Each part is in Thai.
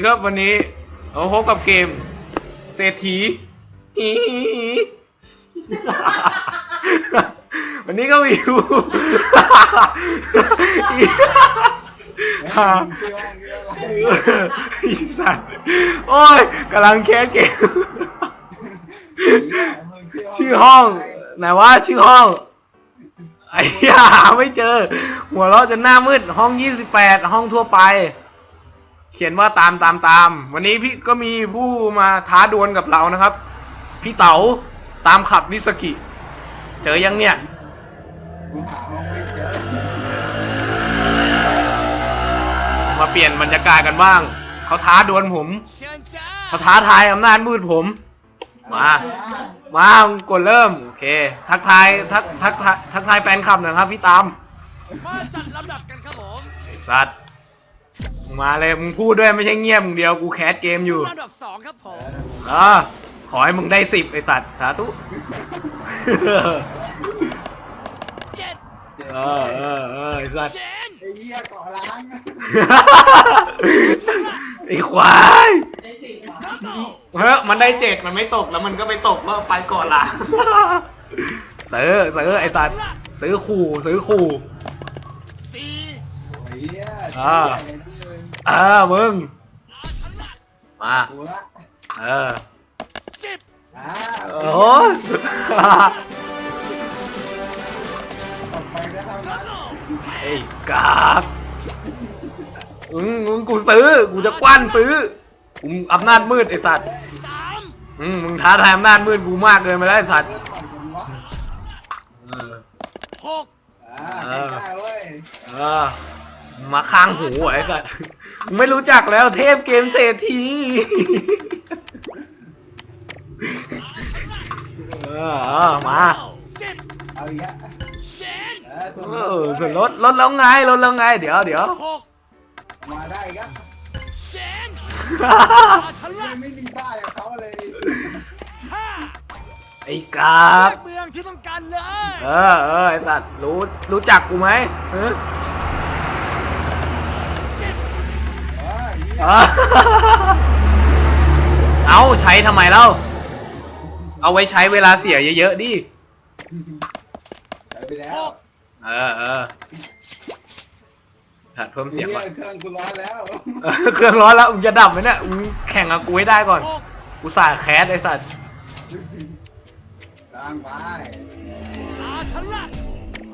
ดีครับวันนี้เราพบกับเกม เศรษฐีอีวันนี้ก็มีอยู่อีสัตว์โอ้ยกำลังแคสเกม ชื่อห้องไหนว่าชื่อห้องไอ้ยาไม่เจอ หัวเราะจนหน้ามืดห้อง28ห้องทั่วไป เขียนว่าตามตามตาม วันนี้พี่ก็มีผู้มาท้าดวลกับเรานะครับ พี่เต๋าตามขับนิสกิ เจอยังเนี่ยกูหาห้องไม่เจอมาเปลี่ยนบรรยากาศกันบ้าง เขาท้าดวลผมเชิญจ้าเขาท้าทายอำนาจมืดผม มา มามึงกดเริ่ม โอเค ทักทายทักทักทายทักทายแฟนคลับหน่อยครับ พี่ตามมาจัดลำดับกันครับผมไอ้สัตว์ มึงมาเลยมึงพูดด้วยไม่ใช่เงียบมึงเดียวกูแคสเกมอยู่ลำดับสองครับผมอ่าขอให้มึงได้สิบไอ้ตัดสาธุ เจ็ดเออเออเออไอ้สัตว์ เชนไอ้เหี้ยเกาะล้าง ไอ้ควายดับเบิลเฮ้ยมันได้เจ็ดมันไม่ตกแล้วมันก็ไปตกว่าไปก่อนละซื้อซื้อไอ้สัตว์ซื้อขู่ซื้อขู่สี่ไอ้เหี้ยอ่าชื่ออะไรนี่เลย เออมึงอาชันละมากูละเออสิบอ่าโอ้ยต่อไปก็เท่าดันั้บนเบิลไอ้กากมึงมึงกูซื้อ กูจะกว้านซื้อกูอำนาจมืดไอ้สัตว์สามอืมมึงท้าทายอำนาจมืดกูมากเกินไปแล้วไอ้สัตว์เริ่มต่อยกันวะเออหกอ่าไม่ได้เว้ย เออ มาข้างหูไอ้สัตว์มึงไม่รู้จักแล้วเทพเกมเศรษฐีเออเออมาสิบเอาอีกแล้วเชนเออส่วนเออส่วนลดลดแล้วไงลดแล้วไง เดี๋ยวเดี๋ยวหกมาได้อีกแล้วเชนอาชันละไม่มีป้ายกับเขาเลยห้าไอ้กราบเมืองที่ต้องการเลย เออเออไอ้สัตว์รู้รู้จักกูไหมเออเออ เหี้ยเออเอาใช้ทำไมเล่า เอาไว้ใช้เวลาเสียเยอะๆดิ ใช้ไปแล้วหกเออเออหัดเพิ่มเสียงหี้ก่อนเครื่องกูร้อนแล้ว เออเครื่องร้อนแล้วมึงจะดับไหมเนี่ยมึงแข่งกับกูให้ได้ก่อนหกกูสายแคสไอ้สัตว์กลางไปอาชันละ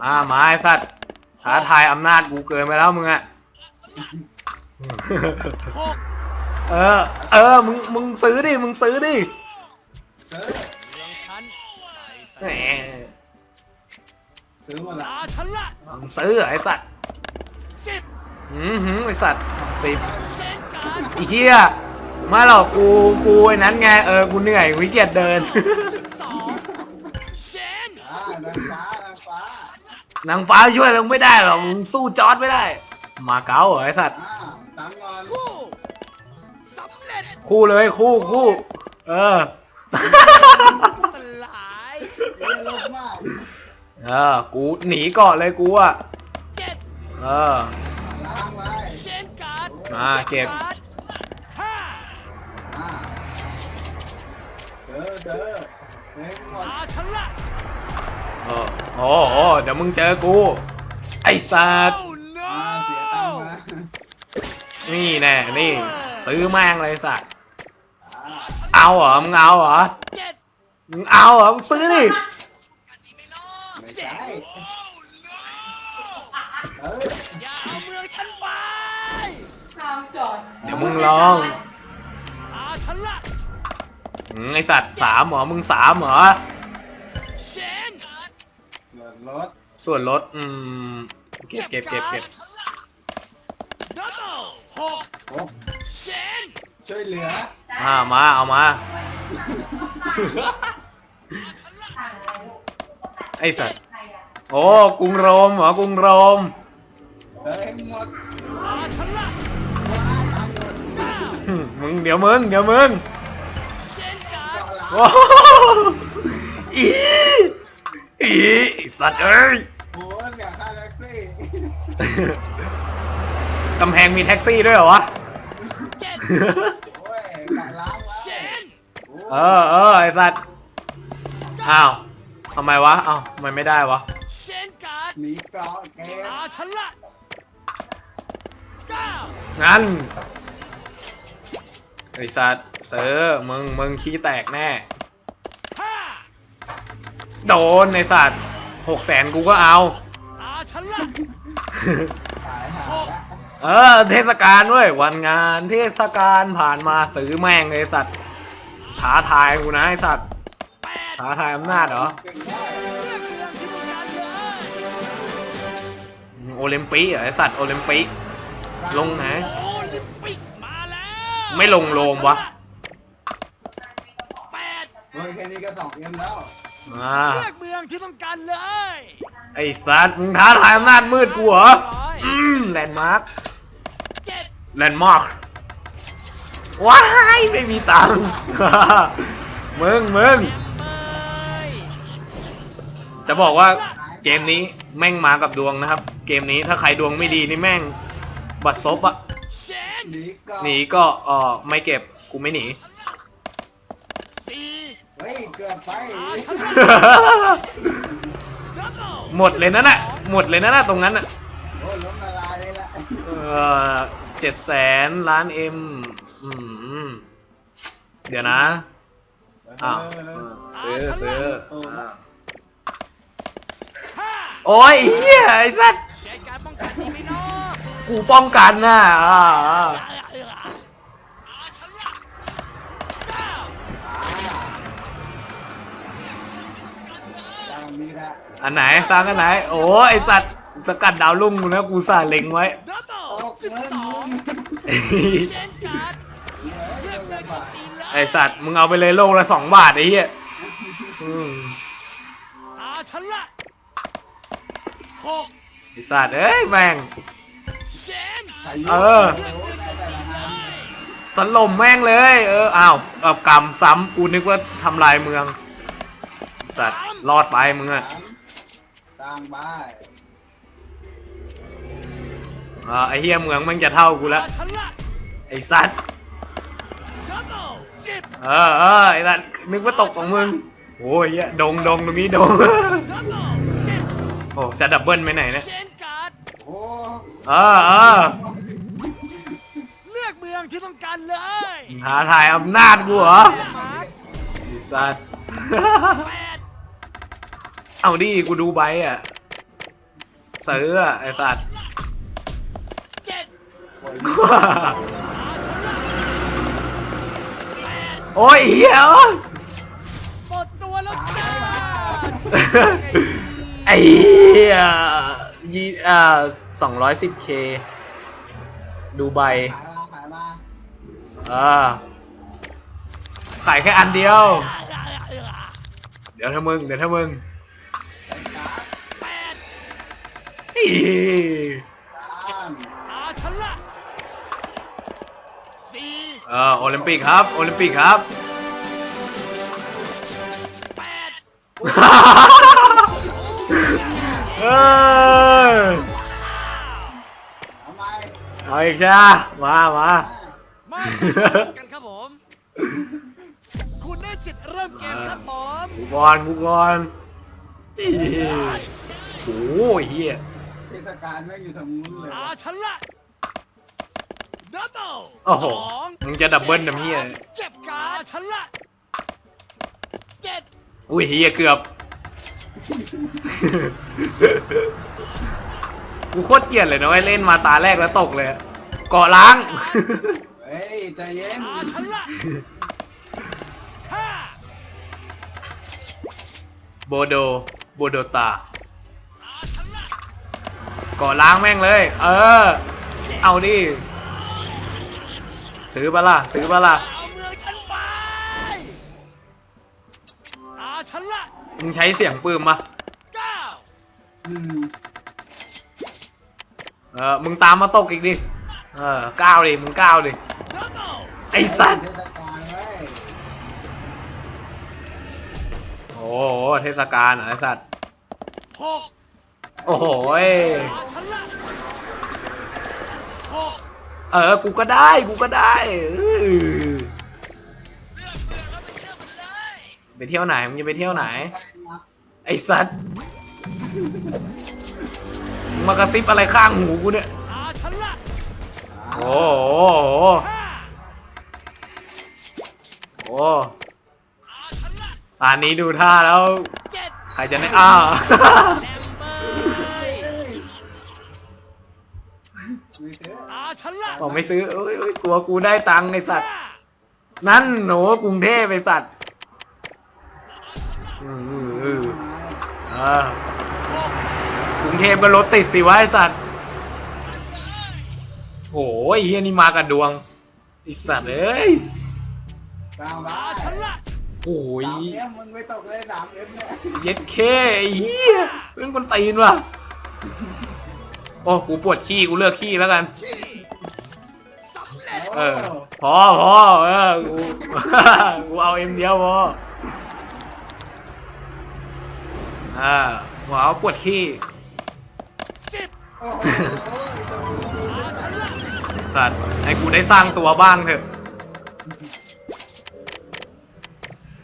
มามาไอ้สัตว์ท้าทายอำนาจกูเกินไปแล้วมึงอะหก เออ เออ มึง มึงซื้อดิ มึงซื้อดิเซิร์ฟเมืองฉันแหมซื้อหมดละอาชันละมึงซื้อเหรอไอ้สัตว์สิบอือหือไอ้สัตว์สิบเชนการ์ดไอ้เหี้ยไม่หรอกกูกูไอ้นั้นไง เออ กูเหนื่อยวิเกียจเดินสองเชนอ่านางฟ้านางฟ้านางฟ้าช่วยเราไม่ได้หรอก มึงสู้จอร์ดไม่ได้ มาเก๊าเหรอไอ้สัตว์ อ่า ตามงอนคู่สำเร็จคู่เลยคู่คู่เออสลายเรียลบมากเออกูหนีก่อนเลยกูอะเจ็ดเออ ล้างไว้เชนการ์ดมาเก็บการ์ดห้าอ่าเด้อเด้อเฮ้ยหมดอาชันละโอ้โอ้โหเดี๋ยวมึงเจอกู ไอ้สัตว์โอ้ no อ่าเสียตังค์มา นี่แน่นี่ ซื้อแม่งเลยสัตว์อ่าเอาเหรอมึงเอาเหรอเจ็ดมึงเอาเหรอมึงซื้อดิไม่ใช่เอออย่าเอาเมืองฉันไปเดี๋ยวมึงลองอาชันละอืมไอ้ตัดสามเหรอมึงสามเหรอเชนส่วนรถส่วนลดอืมเก็บเก็บเก็บเก็บ ดับเบิล หกโอ้เชนช่วยเหลืออ่ามาเอามา ไอ้สัตว์โอ้กรุงโรมเหรอกรุงโรม เฮ้ยหมดอาชันละว้าตังค์หมดเก้ามึงเดี๋ยวมึงเดี๋ยวมึงเชนการ์ดเกาะล้างโอ้อีอีไอ้สัตว์เอ้ย โอ้ยอยากได้แท็กซี่ กำแพงมีแท็กซี่ด้วยเหรอวะเจ็ดโอ้ยกะล้างเชแล้วนเออเออไอ้สัตว์อ้าวทำไมวะอ้าวทำไมไม่ได้วะเชนการ์ดหนีเกาะเกมตาฉันละเก้างั้นไอ้สัตว์เซอร์มึงมึงขี้แตกแน่ ห้าโดนไอ้สัตว์หกแสนกูก็เอาตาฉันละตายหาละ เออ เทศกาลเว้ยวันงาน เทศกาลผ่านมาซื้อแม่งเลยไอ้สัตว์ท้าทายกูนะไอ้สัตว์แปดท้าทายอำนาจเหรอเก่งได้เลือกเรื่องที่ต้องการเลยโอลิมปิกเหรอไอ้สัตว์โอลิมปิกลงไหนโอลิมปิกมาแล้วไม่ลงโลมวะแปดเฮ้ยแค่นี้ก็สองเอ็มแล้วอ่าเลือกเมืองที่ต้องการเลย ไอ้สัตว์มึงท้าทายอำนาจมืดกูเหรออืมแลนด์มาร์คเจ็ด แลนด์มาร์คว้ายไม่มีตังค์ มึงมึงจะบอกว่าเกมนี้แม่งมากับดวงนะครับ เกมนี้ถ้าใครดวงไม่ดีนี่แม่ง บัดซบอะนหนีเกาะหนีก็เออไม่เก็บกูไม่หนี เฮ้ยเกือบไปหมดเลยนั่นน่ะหมดเลยนั่นน่ะตรงนั้นน่ะโอ้ยล้มละลายเลยละเออ เจ็ดแสนล้านเอ็มอืมเดี๋ยวนะอ้าวเออซื้อซื้ออ่าห้าโอ้ยเฮียไอ้สัสใช้การป้องกันดีไหมเนาะกูป้องกันน่ะอ่าอ่าอาฉันละเก้าจังมีละอันไหนสร้างอันไหน โอ้ไอ้สัตว์สกัดดาวลุ่งกูนะกูสาเล็งไว้ดั บเบิลโอ้สิบเงินสองมึงเชนการ์ดเหลือเลือกเกิเลือนกบาทตีเลยไอ้สัตว์มึงเอาไปเลยโลกละสองบาทไอ้เหี้ยอืมอาฉันละหกไอ้สัตว์เอ้ยแม่ง เชนใครเออ เลือกเลือกตีเลยตลมแม่งเลย เอออ้าวเอากำซ้ำกูนึกว่าทำลายเมืองไอ้สัตว์รอดไปมึงอะสร้างบ้าน อ่าไอ้เหี้ยเมืองแม่งจะเท่ากูแล้วอาฉันละไอ้สัตว์ดับเบิลสิบเออเออไอ้สัตว์นึกว่าตกของมึงโอ้ยเหี้ยดงดงตรงนี้ดงดับเบิลสิบโอ้จะดับเบิลไปไหนเนี่ยเชนการ์ดโอ้เออเออเลือกเมืองที่ต้องการเลยหาถ่ายอำนาจกูเหรอมาร์คไอ้สัตว์แปดเอาดิกูดูใบอะเสือไอ้สัตว์เจ็ด โอ้ยอาฉันละแปดโอ้ยเหี้ยเอ้ยหมดตัวแล้วจ้าไอ้เหี้ยยี่อ่าสองร้อยสิบเคดูใบขายมาขายมาเออขายแค่อันเดียว เดี๋ยวถ้ามึง เดี๋ยวถ้ามึงแปดอี เออโอลิมปิกครับ โอลิมปิกครับแปดเออทำไมเอาอีกใช่ไหมมามามากันครับผม คุณได้สิทธิ์เริ่มเกมครับผมกูก่อนกูก่อนอีโอ้ยเฮียเทศกาลไม่อยู่ทางนู้นเลยอาฉันละดับเบิล โอ้โหสองมึงจะดับเบิลนะเฮียเก็บการดฉันละเจ็ดอุ้ยเฮียเกือบ กูโคตรเกลียดเลยนะไอ้ยเล่นมาตาแรกแล้วตกเลยอะเกาะล้าง เฮ้ยใจเย็นอาฉันละห้าโบโด โบโดตาอาฉันละก่อล้างแม่งเลย เออ เอาดิ ซื้อปะล่ะซื้อปะล่ะเอาเมืองฉันไปอาฉันละมึงใช้เสียงปืนปะเก้าอืมเออมึงตามมาตกอีกดิเออก้าวดิมึงก้าวดิดับเบิลไอ้สัตว์เทศกาลเว้ยโอ้โหเทศกาลเหรอไอ้สัตว์หกโอ้โหยอาฉันละหก เออ กูก็ได้ กูก็ได้เออไปเที่ยวไหน มึงจะไปเที่ยวไหน ไอ้สัตว์มึงมากระซิบอะไรข้างหูกูเนี่ย โอ้โหโอ้อันละตอนนี้ดูท่าแล้ว ใครจะได้อ้าว แลมเบยไม่ซื้อตาฉันละบอกไม่ซื้อเอ้ยเอ้ยกลัวกูได้ตังค์ไอ้สัตว์ห้านั่นหนูกรุงเทพไอ้สัตว์อืมอืมอืมอ่ากรุงเทพก็รถติดสิวะไอ้สัตว์โอ้ยเฮียนี่มากับดวงไอ้สัตว์เอ้ยตามบ้าตาฉันละโอ้ยสามเอ็มมึงไม่ตกเลยสามเอ็มเนี่ยเย็ดเคไอ้เฮียเป็นคนตีนว่ะโอ้กูปวดขี้กูเลือกขี้แล้วกันที่สำ เออพอพอเออกูกูเอาเอ็มเดียวพออ่าหัวเอาปวดขี้สัตว์ให้กูได้สร้างตัวบ้างเถอะ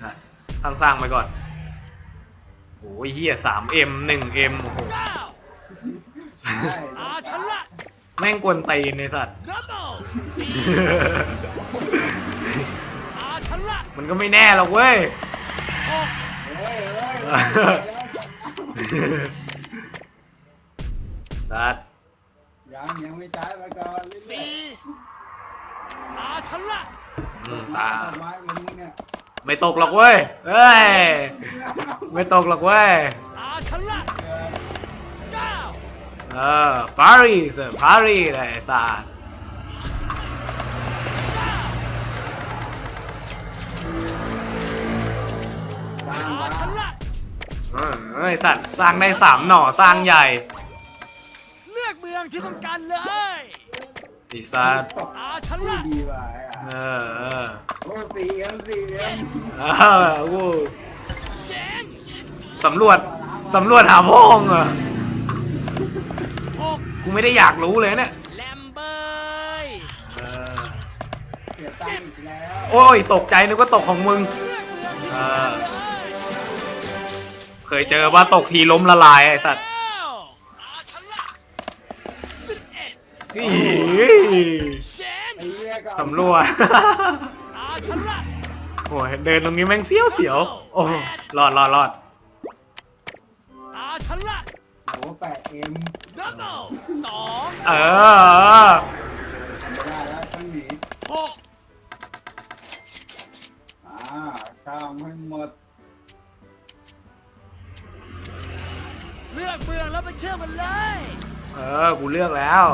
อะสร้างสร้างๆไปก่อนโอ้ยเฮียสามเอ็มหนึ่งเอ็มโอ้โห แม่งกวนตีนในสัตว์ดับเบิลสี่ตาฉันละมันก็ไม่แน่หรอกเว้ยหกเฮ้ยเฮ้ย สัตว์ยังยังไม่ใช้มาก่อนเรื่อยสี่ตาฉันละอืมๆตาดอกไม้มึงเนี่ยไม่ตกหรอกเว้ยเอ้ย ไม่ตกหรอกเว้ยตาฉันละเก้า เออปารีสปารีสไอ้ตาตามตาบ้าฉันละเออเอ้ยสัตว์สร้างได้สามหน่อสร้างใหญ่เลือกเมืองที่ต้องการเลยไอีสัตว์ตาฉันละดีว่ะเออเออโอ้สี่เอ็มสี่เอ็มเออกูเชนสำรวจสำรวจหาพ่อมึงเหรอหกกู ไม่ได้อยากรู้เลยเนี่ยแลมเบยเออเสียตังค์อีกแล้วโอ้ยตกใจนึกว่าตกของมึงเลือกเมืองที่เอต้องการอเลยเคยเจอว่าตกทีล้มละลายไอ้สัตว์แล้วตาฉันละสิบเอ็ดอี๋เชนไอ้เหี้ยก็สำรวจตาฉันละโอ้ยเดินตรงนี้แม่งเสียวเสียว โอ้รอดรอดรอด แปดเอ็มดับเบิลสองเออไม่ได้แล้วต้องหนีหกอ่าข้ามให้หมดเลือกเมืองแล้วไปเที่ยวมันเลยเออ กูเลือกแล้ว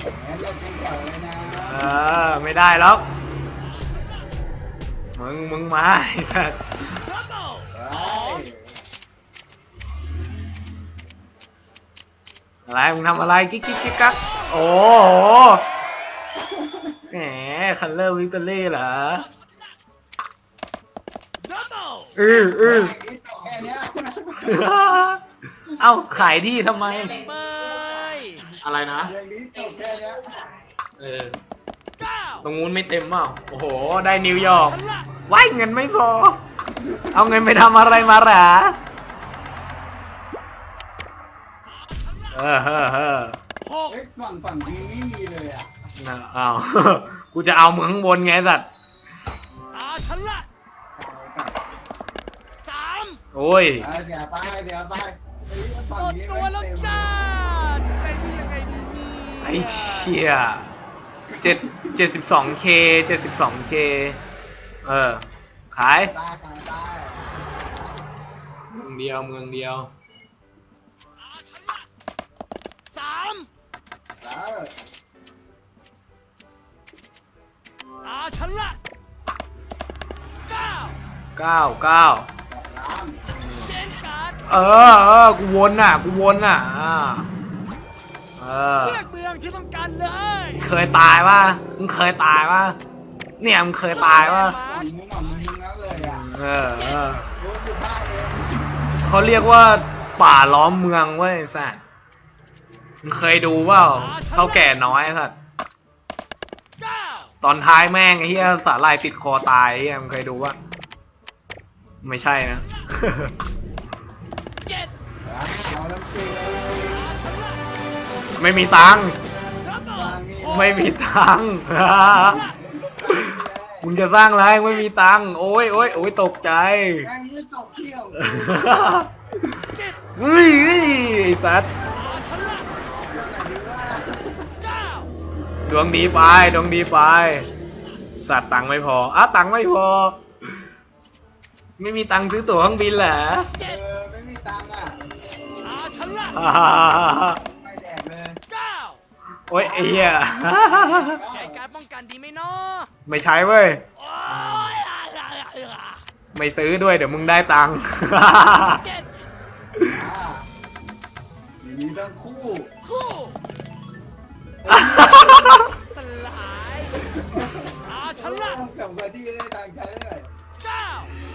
แหมเลือกเป็นแถวเลยนะเออ ไม่ได้แล้ว มึง มึงมาไอ้สัส ดับเบิล เฮ้ย อะไรมึงทำอะไรกิ๊กกิ๊กกิ๊กกักโอ้โหแหมคันเลอร์วิกตอรี่เหรอเบิลอืออือแค่เนี้ยเอ้าขายที่ทำไม อะไรนะเรื่องนี้ตกแค่เนี้ยเออ ตรงนู้นไม่เต็มเปล่าโอ้โห ได้นิวยอร์กฉันละว้ายเงินไม่พอ เอาเงินไปทำอะไรมาหรา เออเออเออหกเฮ้ยฝั่งฝั่งนี้ไม่มีเลยอะน่ะเอากูจะเอามึงข้างบนไงสัตว์ ตาฉันละสามโอ้ย เอาเดี๋ยวไปเดี๋ยวไปเฮ้ยฝั่งดนี้ตัวแล้วจ้าจะใจดียังไงดีนี่ไอ้เชี่ยเจ็ดเจ็ดสิบสองเคเจ็ดสิบสองเคเออ ขาย ตาตาตายเมืองเดียวเมืองเดียว ตาฉันละเก้าเก้าเก้าน้ำเชนการ์ดเออเออกูวนน่ะกูวนน่ะอ่าเออ เลือกเมืองที่ต้องการเลยเคยตายปะมึงเคยตายปะเนี่ยมึงเคยตายปะฝั่งนู้นฝั่งมึงนั้นเลยอะเออเออรู้สึกบ้าเองเขาเรียกว่าป่าล้อมเมืองเว้ยไอ้สัตว์มึง เคยดูเปล่าเท่าแก่น้อยไอ้สัตว์ตอนท้ายแม่งไอ้เหี้ยสาลายติดคอตายไอ้เหี้ยมึงเคยดูว่า ไม่ใช่นะเจ็ดเอาแล้วเกลือไม่มีตังค์ระเบิดไม่มีตังค์ มึงจะสร้างอะไรไม่มีตังค์โอ้ยโอ้ยโอ้ยตกใจแม่งยืดสองเที่ยวสิบเฮ้ยเฮ้ยไอ้สัตว์ อาชนะ เรื่องไหนดีว่า เก้า ดวงดีไปดวงดีไปสัตว์ตังค์ไม่พออ้าวตังค์ไม่พอ ไม่มีตังค์ซื้อตั๋วเครื่องบินเหรอเอเจ็ดอไม่มีตังค์อะอาชนะฮ่าฮ่าฮ่าฮ่าไม่แดกเลยเก้าโอ้ยไอ้เหี้ยใช้การป้องกันดีไหมเนาะไม่ใช้เว้ย โอ้ยอะอะอะอะไม่ซื้อด้วยเดี๋ยวมึงได้ตังค์ เจ็ดอ่าอย่างนี้ทั้งคู่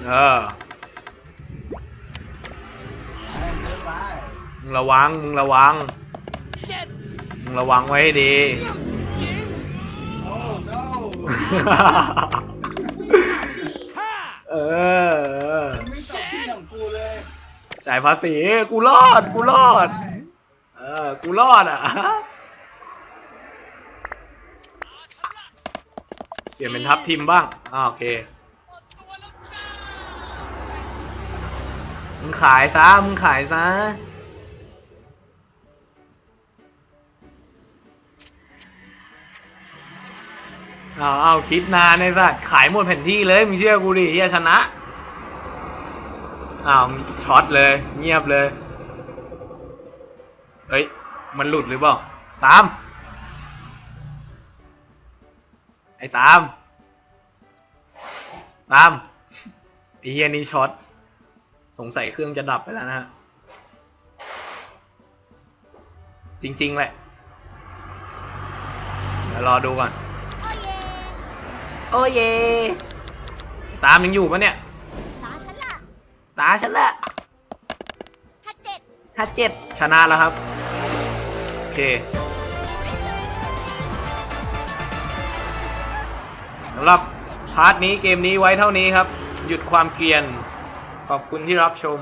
เออ มึงระวัง มึงระวัง มึงระวังไว้ให้ดียิงโอ้ no ห้าเออ ไม่ตองที่ของกูเลยจ่ายภาษี กูรอด กูรอด เออ กูรอดอะ เปลี่ยนเป็นทัพทีมบ้างอ่าโอเค ตัวแล้วจ้า มึงขายซะ มึงขายซะ เอาเอาคิดนานไอ้สัตว์ขายหมดแผ่นที่เลย มึงเชื่อกูดิเฮียชนะอ้าวช็อตเลย เงียบเลย เฮ้ย มันหลุดหรือเปล่า ตาม ไอ้ตาม ตามไอ้เฮียนี่ช็อต สงสัยเครื่องจะดับไปแล้วนะฮะ จริง ๆ แหละเดี๋ยวรอดูก่อน โอ้เย ตามยังอยู่ปะเนี่ย ตาฉันละตาฉันละถ้าเจ็ดห้าเจ็ดชนะแล้วครับ โอเค สำหรับพาร์ทนี้เกมนี้ไว้เท่านี้ครับ หยุดความเกรียน ขอบคุณที่รับชม